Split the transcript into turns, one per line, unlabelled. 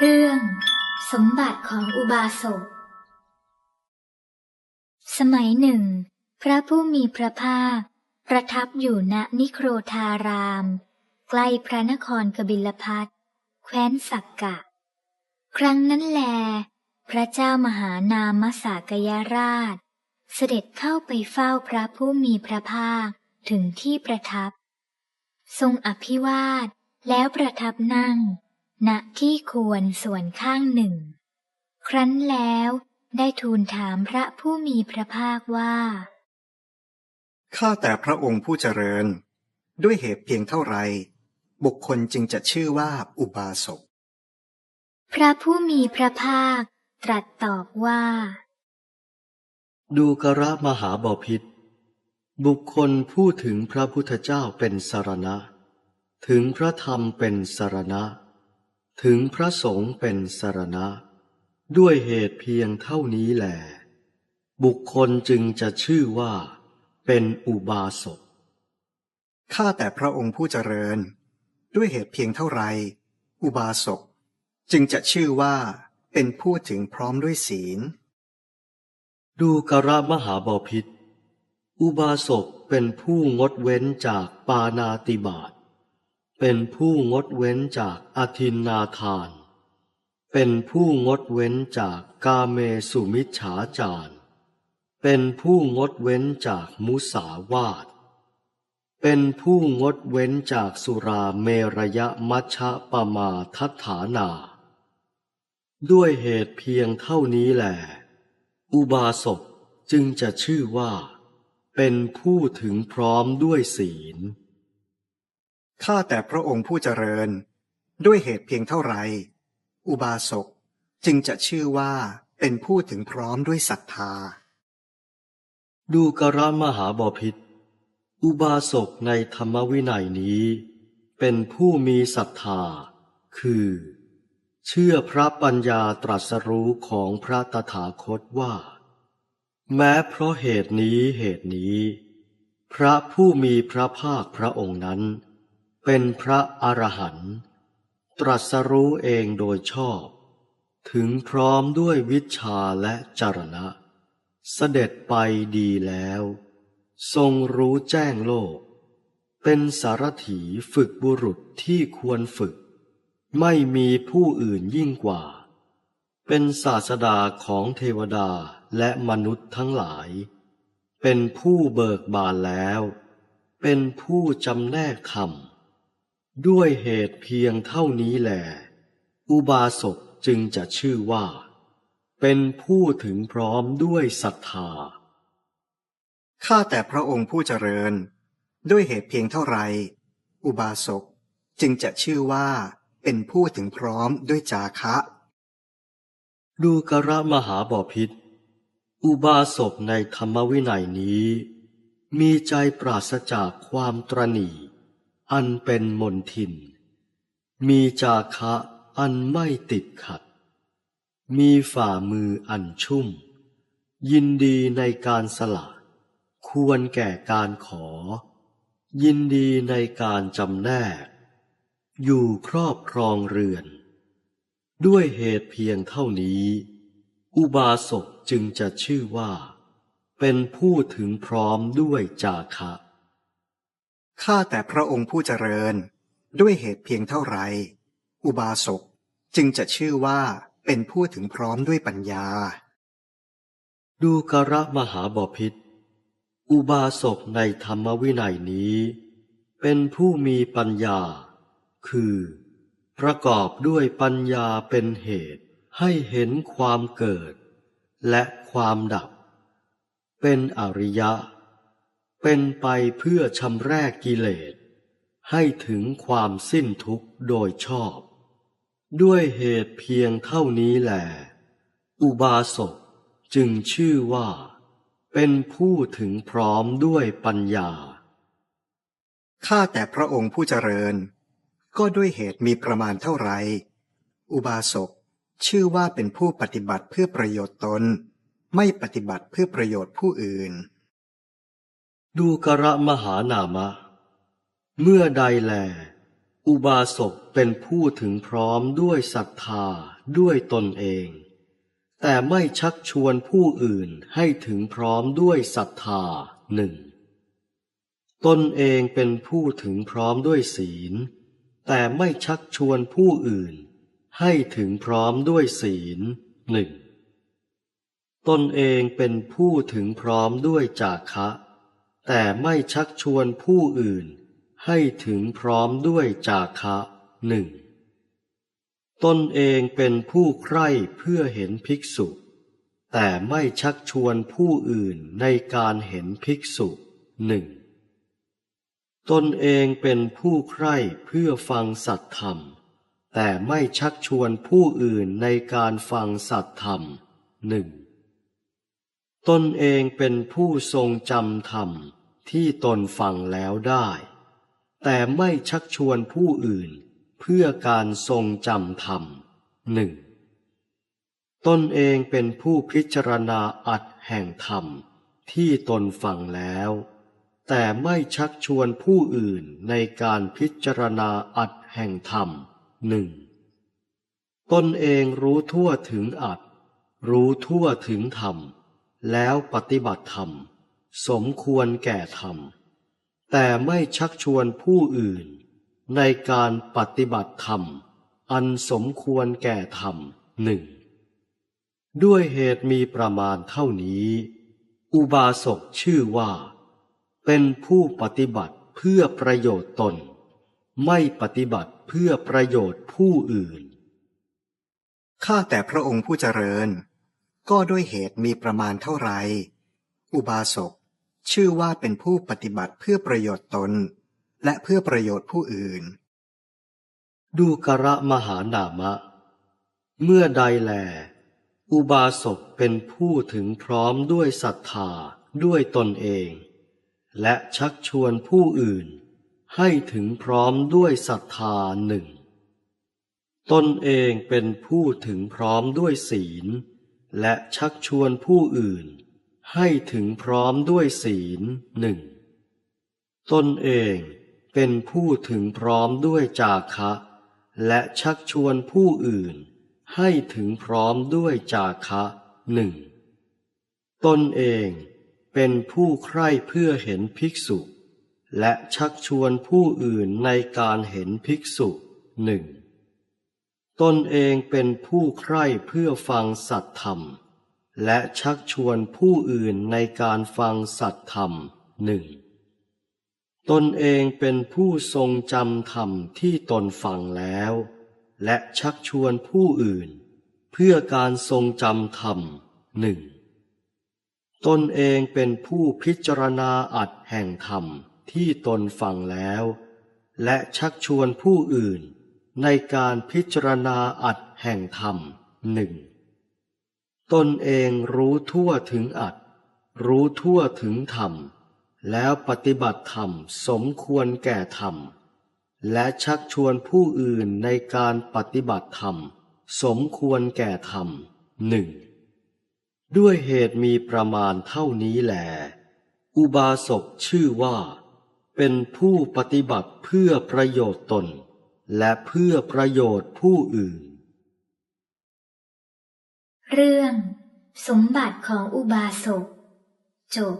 เรื่องสมบัติของอุบาสก สมัยหนึ่ง พระผู้มีพระภาค ประทับอยู่ณนิโครธาราม ใกล้พระนครกบิลพัทแคว้นสักกะ ครั้งนั้นแล พระเจ้ามหานามสากยราช เสด็จเข้าไปเฝ้าพระผู้มีพระภาคถึงที่ประทับ ทรงอภิวาทแล้วประทับนั่ง ณที่ควรส่วนข้างหนึ่ง ครั้นแล้วได้ทูลถามพระผู้มีพระภาคว่า
ข้าแต่พระองค์ผู้เจริญ ด้วยเหตุเพียงเท่าไร บุคคลจึงจะชื่อว่าอุบาสก
พระผู้มีพระภาคตรัสตอบว่า
ดูกระมหาบาพิษบุคคลพูดถึงพระพุทธเจ้าเป็นสารณะ ถึงพระธรรมเป็นสารณะ ถึงพระสงฆ์เป็นสารณะ ด้วยเหตุเพียงเท่านี้แหลบุคคลจึงจะชื่อว่า เป็นอุบาสก
ข้าแต่พระองค์ผู้เจริญ ด้วยเหตุเพียงเท่าไร อุบาสกจึงจะชื่อว่าเป็นผู้ถึงพร้อมด้วยศีล
ดูกระมหาบาพิษอุบาสกเป็นผู้งดเว้นจากปานาติบาต เป็นผู้งดเว้นจากอธินนาทาน เป็นผู้งดเว้นจากกาเมสุมิจฉาจาร เป็นผู้งดเว้นจากมุสาวาท เป็นผู้งดเว้นจากสุราเมรยมัชะปมาทัฏฐานา ด้วยเหตุเพียงเท่านี้แหลอุบาสกจึงจะชื่อว่า เป็นผู้ถึงพร้อมด้วยศีล
ข้าแต่พระองค์ผู้เจริญ ด้วยเหตุเพียงเท่าไร อุบาสกจึงจะชื่อว่าเป็นผู้ถึงพร้อมด้วยศรัทธา
ดูกระมหาบาพิษอุบาสกในธรรมวินัยนี้ เป็นผู้มีศรัทธา คือ เชื่อพระปัญญาตรัสรู้ของพระตถาคตว่า แม้เพราะเหตุนี้เหตุนี้ พระผู้มีพระภาคพระองค์นั้น เป็นพระอรหันต์ตรัสรู้เองโดยชอบ ถึงพร้อมด้วยวิชาและจรณะ เสด็จไปดีแล้ว ทรงรู้แจ้งโลก เป็นสารถีฝึกบุรุษที่ควรฝึก ไม่มีผู้อื่นยิ่งกว่า เป็นศาสดาของเทวดาและมนุษย์ทั้งหลาย เป็นผู้เบิกบานแล้ว เป็นผู้จำแนกธรรม ด้วยเหตุเพียงเท่านี้แหลอุบาสกจึงจะชื่อว่า เป็นผู้ถึงพร้อมด้วยศรัทธา
ข้าแต่พระองค์ผู้เจริญ ด้วยเหตุเพียงเท่าไร อุบาสกจึงจะชื่อว่า เป็นผู้ถึงพร้อมด้วยจาคะ
ดูกระมหาบาพิษ อุบาสกในธรรมวินัยนี้ มีใจปราศจากความตรณี อันเป็นมนทิน มีจาคะอันไม่ติดขัด มีฝ่ามืออันชุ่ม ยินดีในการสละ ควรแก่การขอ ยินดีในการจำแนก อยู่ครอบครองเรือน ด้วยเหตุเพียงเท่านี้ อุบาสกจึงจะชื่อว่า เป็นผู้ถึงพร้อมด้วยจาคะ
ข้าแต่พระองค์ผู้เจริญ ด้วยเหตุเพียงเท่าไร อุบาสกจึงจะชื่อว่าเป็นผู้ถึงพร้อมด้วยปัญญา
ดูกระมหาบาพิษอุบาสกในธรรมวินัยนี้ เป็นผู้มีปัญญา คือ ประกอบด้วยปัญญาเป็นเหตุให้เห็นความเกิด และความดับ เป็นอริยะ เป็นไปเพื่อชำรกกิเลส ให้ถึงความสิ้นทุกข์โดยชอบ ด้วยเหตุเพียงเท่านี้แหลอุบาสกจึงชื่อว่า เป็นผู้ถึงพร้อมด้วยปัญญา
ข้าแต่พระองค์ผู้เจริญ ก็ด้วยเหตุมีประมาณเท่าไร อุบาสกชื่อว่าเป็นผู้ปฏิบัติเพื่อประโยชน์ตน ไม่ปฏิบัติเพื่อประโยชน์ผู้อื่น
ดูกระมหานามะ เมื่อใดแล อุบาสกเป็นผู้ถึงพร้อมด้วยศรัทธาด้วยตนเอง แต่ไม่ชักชวนผู้อื่นให้ถึงพร้อมด้วยศรัทธาหนึ่งตนเองเป็นผู้ถึงพร้อมด้วยศีล แต่ไม่ชักชวนผู้อื่น ให้ถึงพร้อมด้วยศีลหนึ่งตนเองเป็นผู้ถึงพร้อมด้วยจาคะ แต่ไม่ชักชวนผู้อื่น ให้ถึงพร้อมด้วยจาคะหนึ่งตนเองเป็นผู้ใคร่เพื่อเห็นภิกษุ แต่ไม่ชักชวนผู้อื่นในการเห็นภิกษุหนึ่งตนเองเป็นผู้ใคร่เพื่อฟังสัตธรรม แต่ไม่ชักชวนผู้อื่นในการฟังสัตธรรมหนึ่ง ตนเองเป็นผู้ทรงจำธรรมที่ตนฟังแล้วได้ แต่ไม่ชักชวนผู้อื่นเพื่อการทรงจำธรรมหนึ่งตนเองเป็นผู้พิจารณาอัดแห่งธรรมที่ตนฟังแล้ว แต่ไม่ชักชวนผู้อื่นในการพิจารณาอัดแห่งธรรมหนึ่งตนเองรู้ทั่วถึงอัดรู้ทั่วถึงธรรม แล้วปฏิบัติธรรม สมควรแก่ธรรม แต่ไม่ชักชวนผู้อื่น ในการปฏิบัติธรรม อันสมควรแก่ธรรมหนึ่งด้วยเหตุมีประมาณเท่านี้ อุบาสกชื่อว่า เป็นผู้ปฏิบัติเพื่อประโยชน์ตน ไม่ปฏิบัติเพื่อประโยชน์ผู้อื่น
ข้าแต่พระองค์ผู้เจริญ ก็ด้วยเหตุมีประมาณเท่าไร อุบาสก ชื่อว่าเป็นผู้ปฏิบัติเพื่อประโยชน์ตน และเพื่อประโยชน์ผู้อื่น
ดูกระมหานามะ เมื่อใดแล อุบาสกเป็นผู้ถึงพร้อมด้วยศรัทธาด้วยตนเอง และชักชวนผู้อื่น ให้ถึงพร้อมด้วยศรัทธาหนึ่งตนเองเป็นผู้ถึงพร้อมด้วยศีล และชักชวนผู้อื่น ให้ถึงพร้อมด้วยศีลหนึ่งตนเองเป็นผู้ถึงพร้อมด้วยจาคะ และชักชวนผู้อื่น ให้ถึงพร้อมด้วยจาคะหนึ่งตนเองเป็นผู้ใคร่เพื่อเห็นภิกษุ และชักชวนผู้อื่นในการเห็นภิกษุหนึ่ง ตนเองเป็นผู้ใคร่เพื่อฟังสัตธรรม และชักชวนผู้อื่นในการฟังสัตธรรมหนึ่งตนเองเป็นผู้ทรงจำธรรมที่ตนฟังแล้ว และชักชวนผู้อื่น เพื่อการทรงจำธรรมหนึ่งตนเองเป็นผู้พิจารณาอัดแห่งธรรมที่ตนฟังแล้ว และชักชวนผู้อื่น ในการพิจารณาอัดแห่งธรรมหนึ่งตนเองรู้ทั่วถึงอัดรู้ทั่วถึงธรรม แล้วปฏิบัติธรรมสมควรแก่ธรรม และชักชวนผู้อื่นในการปฏิบัติธรรม สมควรแก่ธรรมหนึ่งด้วยเหตุมีประมาณเท่านี้แหลอุบาสกชื่อว่า เป็นผู้ปฏิบัติเพื่อประโยชน์ตน และเพื่อประโยชน์ผู้อื่น
เรื่อง สมบัติของอุบาสกจบ